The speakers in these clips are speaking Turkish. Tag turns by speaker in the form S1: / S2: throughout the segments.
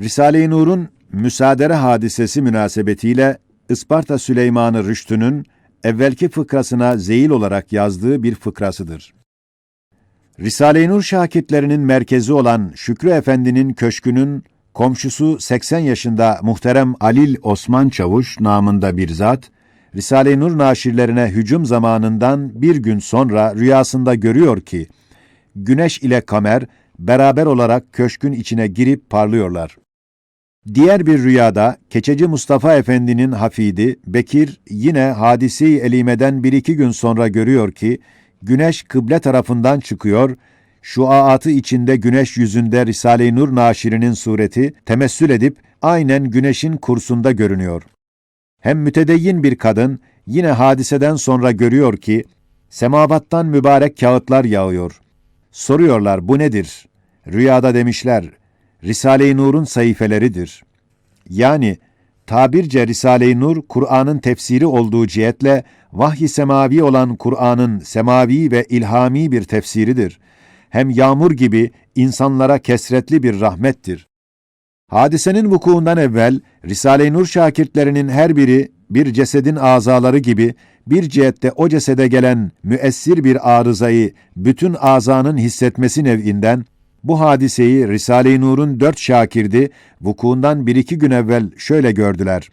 S1: Risale-i Nur'un müsaadere hadisesi münasebetiyle Isparta Süleymanı Rüştü'nün evvelki fıkrasına zeyil olarak yazdığı bir fıkrasıdır. Risale-i Nur şakirtlerinin merkezi olan Şükrü Efendi'nin köşkünün komşusu 80 yaşında muhterem Alil Osman Çavuş namında bir zat, Risale-i Nur naşirlerine hücum zamanından bir gün sonra rüyasında görüyor ki, güneş ile kamer beraber olarak köşkün içine girip parlıyorlar. Diğer bir rüyada Keçeci Mustafa Efendi'nin hafidi Bekir yine hadisi elimeden bir iki gün sonra görüyor ki güneş kıble tarafından çıkıyor, şuaatı içinde güneş yüzünde Risale-i Nur naşirinin sureti temessül edip aynen güneşin kursunda görünüyor. Hem mütedeyyin bir kadın yine hadiseden sonra görüyor ki semavattan mübarek kağıtlar yağıyor. Soruyorlar bu nedir? Rüyada demişler Risale-i Nur'un sayfeleridir. Yani tabirce Risale-i Nur, Kur'an'ın tefsiri olduğu cihetle vahyi semavi olan Kur'an'ın semavi ve ilhami bir tefsiridir. Hem yağmur gibi insanlara kesretli bir rahmettir. Hadisenin vukuundan evvel Risale-i Nur şakirtlerinin her biri bir cesedin azaları gibi bir cihette o cesede gelen müessir bir arızayı bütün azanın hissetmesi nev'inden bu hadiseyi Risale-i Nur'un dört şakirdi vukuundan bir iki gün evvel şöyle gördüler.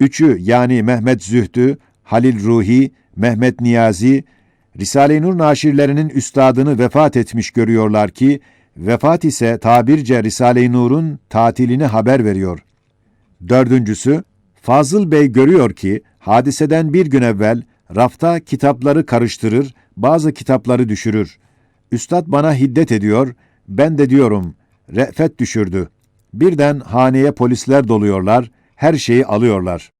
S1: Üçü yani Mehmet Zühtü, Halil Ruhi, Mehmet Niyazi, Risale-i Nur naşirlerinin üstadını vefat etmiş görüyorlar ki, vefat ise tabirce Risale-i Nur'un tatilini haber veriyor. Dördüncüsü, Fazıl Bey görüyor ki, hadiseden bir gün evvel rafta kitapları karıştırır, bazı kitapları düşürür. Üstad bana hiddet ediyor, ben de diyorum, re'fet düşürdü. Birden haneye polisler doluyorlar, her şeyi alıyorlar.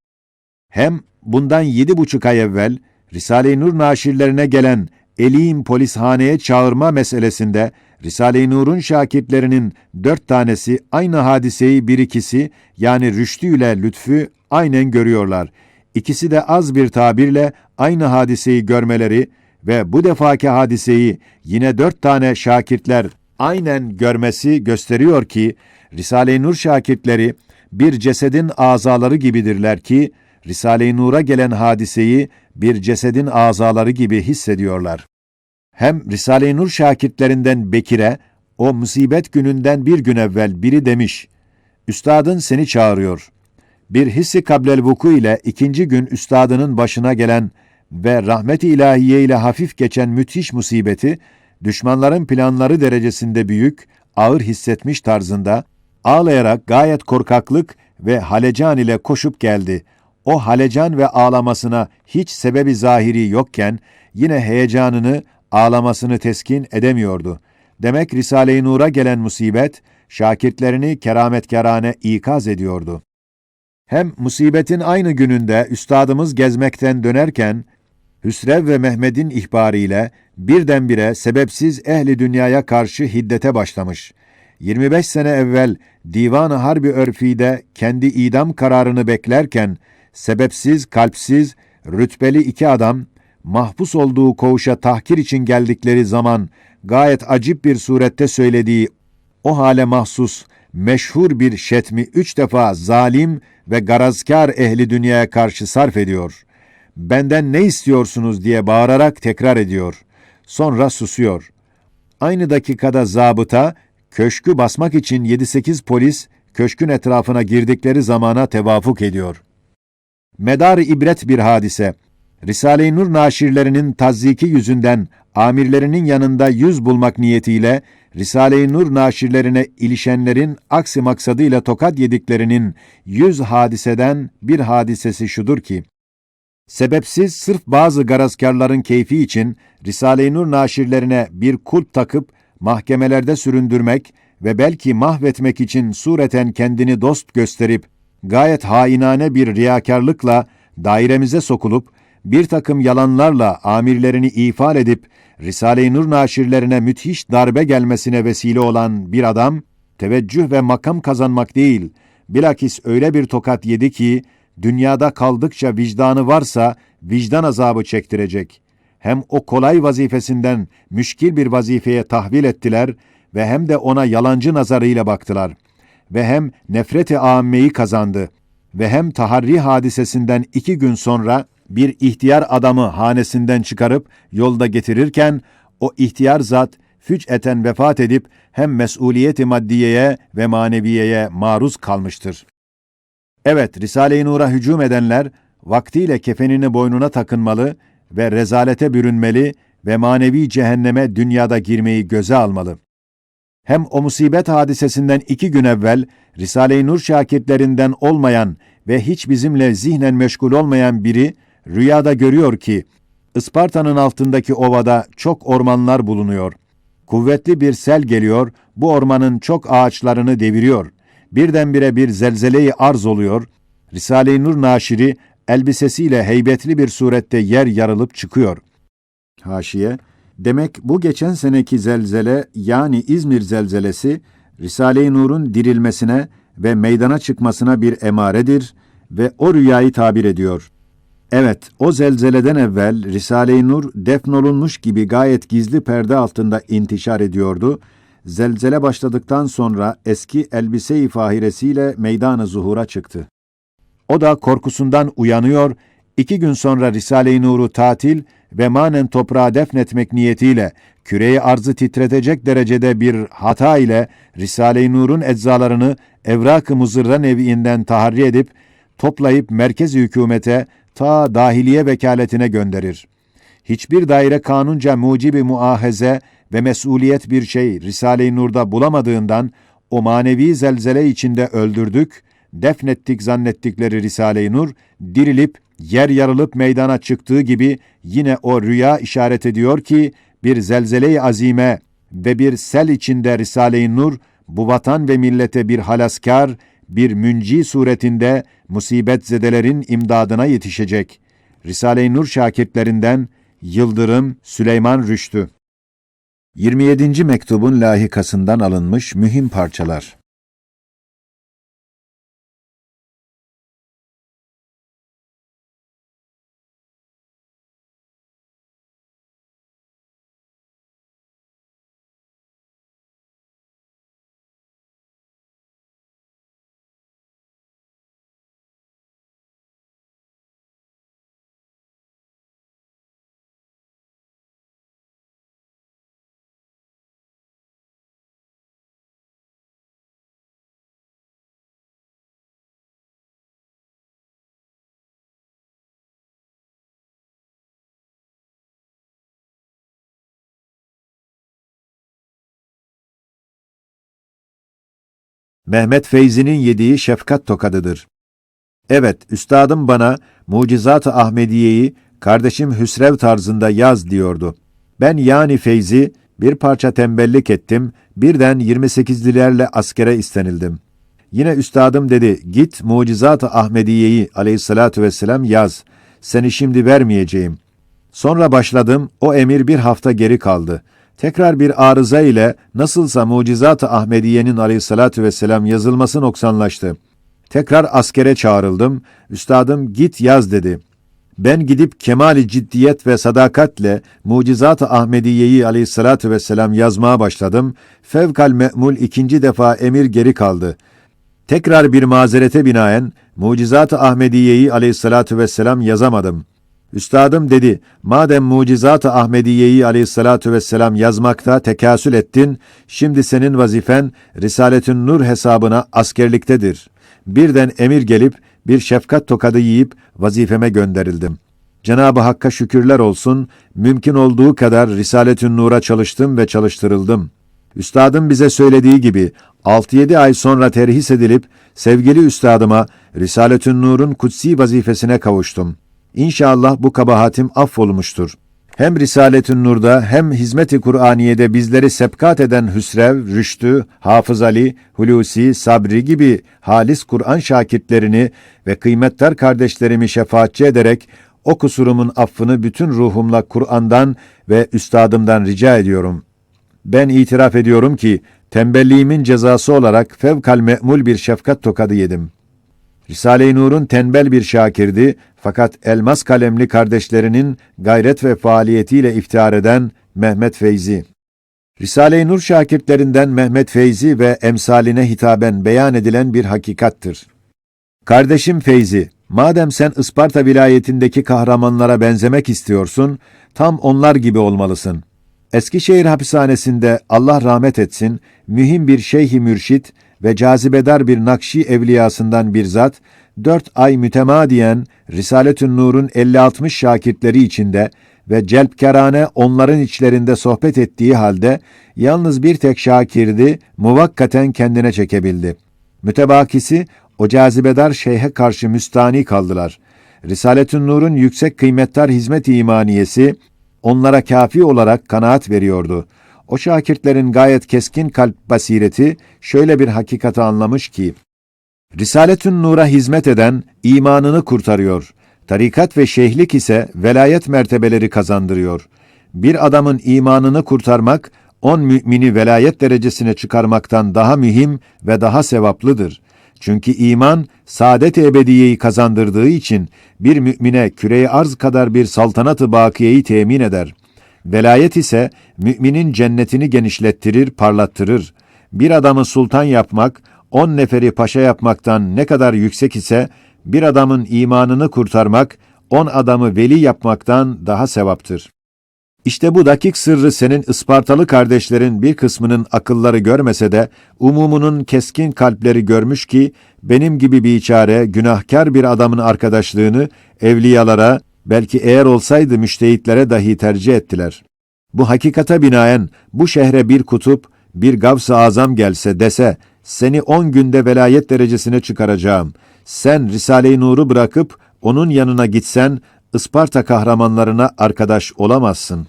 S1: Hem bundan yedi buçuk ay evvel Risale-i Nur naşirlerine gelen Elim polishaneye çağırma meselesinde Risale-i Nur'un şakirtlerinin dört tanesi aynı hadiseyi bir ikisi yani Rüştü ile Lütfü aynen görüyorlar. İkisi de az bir tabirle aynı hadiseyi görmeleri ve bu defaki hadiseyi yine dört tane şakirtler aynen görmesi gösteriyor ki Risale-i Nur şakirtleri bir cesedin azaları gibidirler ki Risale-i Nur'a gelen hadiseyi bir cesedin azaları gibi hissediyorlar. Hem Risale-i Nur şakirtlerinden Bekir'e o musibet gününden bir gün evvel biri demiş, Üstadın seni çağırıyor. Bir hissi kablel vuku ile ikinci gün üstadının başına gelen ve rahmet-i ilahiye ile hafif geçen müthiş musibeti, düşmanların planları derecesinde büyük, ağır hissetmiş tarzında, ağlayarak gayet korkaklık ve halecan ile koşup geldi. O halecan ve ağlamasına hiç sebebi zahiri yokken, yine heyecanını, ağlamasını teskin edemiyordu. Demek Risale-i Nur'a gelen musibet, şakirtlerini kerametkarane ikaz ediyordu. Hem musibetin aynı gününde üstadımız gezmekten dönerken, Hüsrev ve Mehmet'in ihbarıyla birdenbire sebepsiz ehli dünyaya karşı hiddete başlamış. 25 sene evvel Divan-ı Harbi örfide kendi idam kararını beklerken, sebepsiz, kalpsiz, rütbeli iki adam, mahpus olduğu koğuşa tahkir için geldikleri zaman gayet acip bir surette söylediği o hale mahsus meşhur bir şetmi üç defa zalim ve garazkar ehli dünyaya karşı sarf ediyor. Benden ne istiyorsunuz diye bağırarak tekrar ediyor. Sonra susuyor. Aynı dakikada zabıta, köşkü basmak için 7-8 polis, köşkün etrafına girdikleri zamana tevafuk ediyor. Medar ibret bir hadise. Risale-i Nur naşirlerinin tazziki yüzünden amirlerinin yanında yüz bulmak niyetiyle Risale-i Nur naşirlerine ilişenlerin aksi maksadıyla tokat yediklerinin yüz hadiseden bir hadisesi şudur ki, sebepsiz sırf bazı garazkarların keyfi için Risale-i Nur naşirlerine bir kulp takıp mahkemelerde süründürmek ve belki mahvetmek için sureten kendini dost gösterip gayet hainane bir riyakarlıkla dairemize sokulup bir takım yalanlarla amirlerini ifade edip Risale-i Nur naşirlerine müthiş darbe gelmesine vesile olan bir adam, teveccüh ve makam kazanmak değil, bilakis öyle bir tokat yedi ki, dünyada kaldıkça vicdanı varsa vicdan azabı çektirecek. Hem o kolay vazifesinden müşkil bir vazifeye tahvil ettiler ve hem de ona yalancı nazarıyla baktılar. ve hem nefret-i âmmeyi kazandı ve hem taharri hadisesinden iki gün sonra bir ihtiyar adamı hanesinden çıkarıp yolda getirirken o ihtiyar zat füc'eten vefat edip hem mesuliyeti maddiyeye ve maneviyeye maruz kalmıştır. Evet, Risale-i Nur'a hücum edenler vaktiyle kefenini boynuna takınmalı ve rezalete bürünmeli ve manevi cehenneme dünyada girmeyi göze almalı. Hem o musibet hadisesinden iki gün evvel Risale-i Nur şakirtlerinden olmayan ve hiç bizimle zihnen meşgul olmayan biri rüyada görüyor ki Isparta'nın altındaki ovada çok ormanlar bulunuyor. Kuvvetli bir sel geliyor, bu ormanın çok ağaçlarını deviriyor. Birdenbire bir zelzeleyi arz oluyor. Risale-i Nur naşiri elbisesiyle heybetli bir surette yer yarılıp çıkıyor. Haşiye, demek bu geçen seneki zelzele yani İzmir zelzelesi Risale-i Nur'un dirilmesine ve meydana çıkmasına bir emaredir ve o rüyayı tabir ediyor. Evet, o zelzeleden evvel Risale-i Nur defnolunmuş gibi gayet gizli perde altında intişar ediyordu. Zelzele başladıktan sonra eski elbise-i fahiresiyle meydanı zuhura çıktı. O da korkusundan uyanıyor, iki gün sonra Risale-i Nur'u tatil ve manen toprağa defnetmek niyetiyle küreyi arzı titretecek derecede bir hata ile Risale-i Nur'un eczalarını evrak-ı muzırra neviinden taharri edip toplayıp merkez hükümete ta dahiliye vekaletine gönderir. Hiçbir daire kanunca mucibi muahaze ve mesuliyet bir şey Risale-i Nur'da bulamadığından o manevi zelzele içinde öldürdük, defnettik zannettikleri Risale-i Nur, dirilip, yer yarılıp meydana çıktığı gibi yine o rüya işaret ediyor ki, bir zelzele-i azime ve bir sel içinde Risale-i Nur, bu vatan ve millete bir halaskar, bir münci suretinde musibet zedelerin imdadına yetişecek. Risale-i Nur şakirtlerinden Yıldırım Süleyman Rüştü 27. mektubun lahikasından alınmış mühim parçalar. Mehmet Feyzi'nin yediği şefkat tokadıdır. Evet, üstadım bana Mucizat-ı Ahmediye'yi kardeşim Hüsrev tarzında yaz diyordu. Ben yani Feyzi bir parça tembellik ettim, birden 28'lilerle askere istenildim. Yine üstadım dedi, git Mucizat-ı Ahmediye'yi aleyhissalatu vesselam yaz, seni şimdi vermeyeceğim. Sonra başladım, o emir bir hafta geri kaldı.'' Tekrar bir arıza ile nasılsa Mucizat-ı Ahmediye'nin aleyhissalatu vesselam yazılması noksanlaştı. Tekrar askere çağrıldım. Üstadım git yaz dedi. Ben gidip kemali ciddiyet ve sadakatle Mucizat-ı Ahmediye'yi aleyhissalatu vesselam yazmaya başladım. Fevkal me'mul ikinci defa emir geri kaldı. Tekrar bir mazerete binaen Mucizat-ı Ahmediye'yi aleyhissalatu vesselam yazamadım.'' Üstadım dedi, madem mucizat-ı Ahmediye'yi aleyhissalatu vesselam yazmakta tekasül ettin, şimdi senin vazifen Risaletün Nur hesabına askerliktedir. Birden emir gelip bir şefkat tokadı yiyip vazifeme gönderildim. Cenab-ı Hakk'a şükürler olsun, mümkün olduğu kadar Risaletün Nur'a çalıştım ve çalıştırıldım. Üstadım bize söylediği gibi 6-7 ay sonra terhis edilip sevgili üstadıma Risaletün Nur'un kutsi vazifesine kavuştum.'' İnşallah bu kabahatim affolmuştur. Hem Risaletün Nur'da hem Hizmet-i Kur'aniye'de bizleri sepkat eden Hüsrev, Rüştü, Hafız Ali, Hulusi, Sabri gibi halis Kur'an şakirtlerini ve kıymetler kardeşlerimi şefaatçi ederek o kusurumun affını bütün ruhumla Kur'an'dan ve üstadımdan rica ediyorum. Ben itiraf ediyorum ki tembelliğimin cezası olarak fevkal me'mul bir şefkat tokadı yedim.'' Risale-i Nur'un tembel bir şakirdi fakat elmas kalemli kardeşlerinin gayret ve faaliyetiyle iftihar eden Mehmet Feyzi. Risale-i Nur şakirtlerinden Mehmet Feyzi ve emsaline hitaben beyan edilen bir hakikattır. Kardeşim Feyzi, madem sen Isparta vilayetindeki kahramanlara benzemek istiyorsun, tam onlar gibi olmalısın. Eskişehir hapishanesinde Allah rahmet etsin, mühim bir şeyhi mürşit ve cazibedar bir Nakşi evliyasından bir zat, dört ay mütemadiyen Risaletün Nur'un 50-60 şakirtleri içinde ve celpkerane onların içlerinde sohbet ettiği halde, yalnız bir tek şakirdi, muvakkaten kendine çekebildi. Mütebakisi, o cazibedar şeyhe karşı müstani kaldılar. Risaletün Nur'un yüksek kıymettar hizmet-i imaniyesi, onlara kafi olarak kanaat veriyordu. O şakirtlerin gayet keskin kalp basireti şöyle bir hakikati anlamış ki, Risaletün Nur'a hizmet eden imanını kurtarıyor. Tarikat ve şeyhlik ise velayet mertebeleri kazandırıyor. Bir adamın imanını kurtarmak, on mümini velayet derecesine çıkarmaktan daha mühim ve daha sevaplıdır. Çünkü iman, saadet-i ebediyeyi kazandırdığı için bir mümine küreyi arz kadar bir saltanatı bakiyeyi temin eder. Velayet ise müminin cennetini genişlettirir, parlattırır. Bir adamı sultan yapmak, on neferi paşa yapmaktan ne kadar yüksek ise, bir adamın imanını kurtarmak, on adamı veli yapmaktan daha sevaptır. İşte bu dakik sırrı senin Ispartalı kardeşlerin bir kısmının akılları görmese de, umumunun keskin kalpleri görmüş ki, benim gibi bir çare, günahkar bir adamın arkadaşlığını evliyalara, belki eğer olsaydı müştehitlere dahi tercih ettiler. Bu hakikata binaen bu şehre bir kutup, bir gavs-ı azam gelse dese, seni on günde velayet derecesine çıkaracağım. Sen Risale-i Nur'u bırakıp onun yanına gitsen, Isparta kahramanlarına arkadaş olamazsın.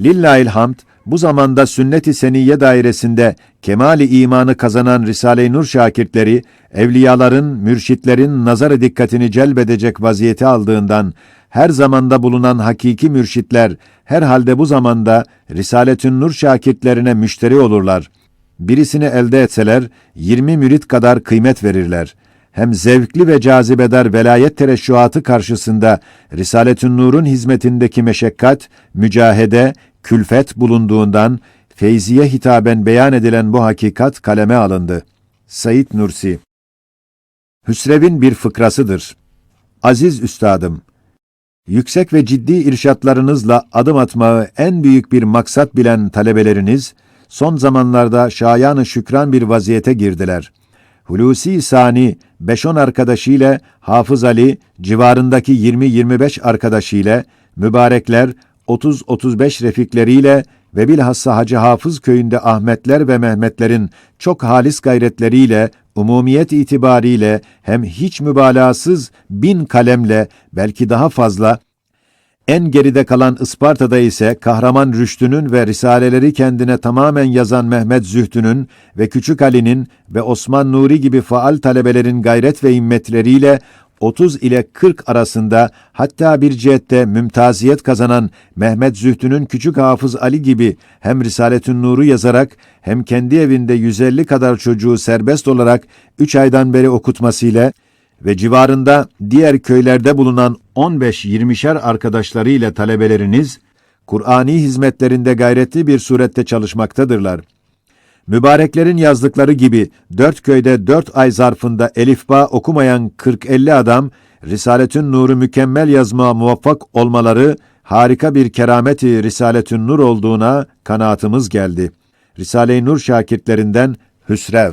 S1: Lillahil hamd, bu zamanda sünnet-i seniyye dairesinde kemali imanı kazanan Risale-i Nur şakirtleri, evliyaların, mürşitlerin nazar dikkatini celbedecek vaziyeti aldığından, her zamanda bulunan hakiki mürşitler, herhalde bu zamanda Risaletün Nur şakirtlerine müşteri olurlar. Birisini elde etseler, 20 mürit kadar kıymet verirler. Hem zevkli ve cazibedar velayet tereşşuatı karşısında Risaletün Nur'un hizmetindeki meşakkat, mücahede, külfet bulunduğundan feyziye hitaben beyan edilen bu hakikat kaleme alındı. Said Nursi Hüsrev'in bir fıkrasıdır. Aziz üstadım, yüksek ve ciddi irşatlarınızla adım atmayı en büyük bir maksat bilen talebeleriniz, son zamanlarda şayanı şükran bir vaziyete girdiler. Hulusi Sani, 5-10 arkadaşıyla Hafız Ali, civarındaki 20-25 arkadaşıyla, mübarekler 30-35 refikleriyle ve bilhassa Hacı Hafız köyünde Ahmetler ve Mehmetlerin çok halis gayretleriyle, umumiyet itibariyle hem hiç mübalağasız bin kalemle belki daha fazla en geride kalan Isparta'da ise Kahraman Rüştü'nün ve Risaleleri kendine tamamen yazan Mehmet Zühtü'nün ve Küçük Ali'nin ve Osman Nuri gibi faal talebelerin gayret ve himmetleriyle 30 ile 40 arasında hatta bir cihette mümtaziyet kazanan Mehmet Zühtü'nün Küçük Hafız Ali gibi hem Risaletün Nur'u yazarak hem kendi evinde 150 kadar çocuğu serbest olarak 3 aydan beri okutmasıyla ve civarında diğer köylerde bulunan 15-20'şer arkadaşlarıyla talebeleriniz, Kur'ani hizmetlerinde gayretli bir surette çalışmaktadırlar. Mübareklerin yazdıkları gibi dört köyde dört ay zarfında elifba okumayan 40-50 adam, Risaletün Nur'u mükemmel yazmaya muvaffak olmaları harika bir kerameti Risaletün Nur olduğuna kanaatımız geldi. Risale-i Nur şakirtlerinden Hüsrev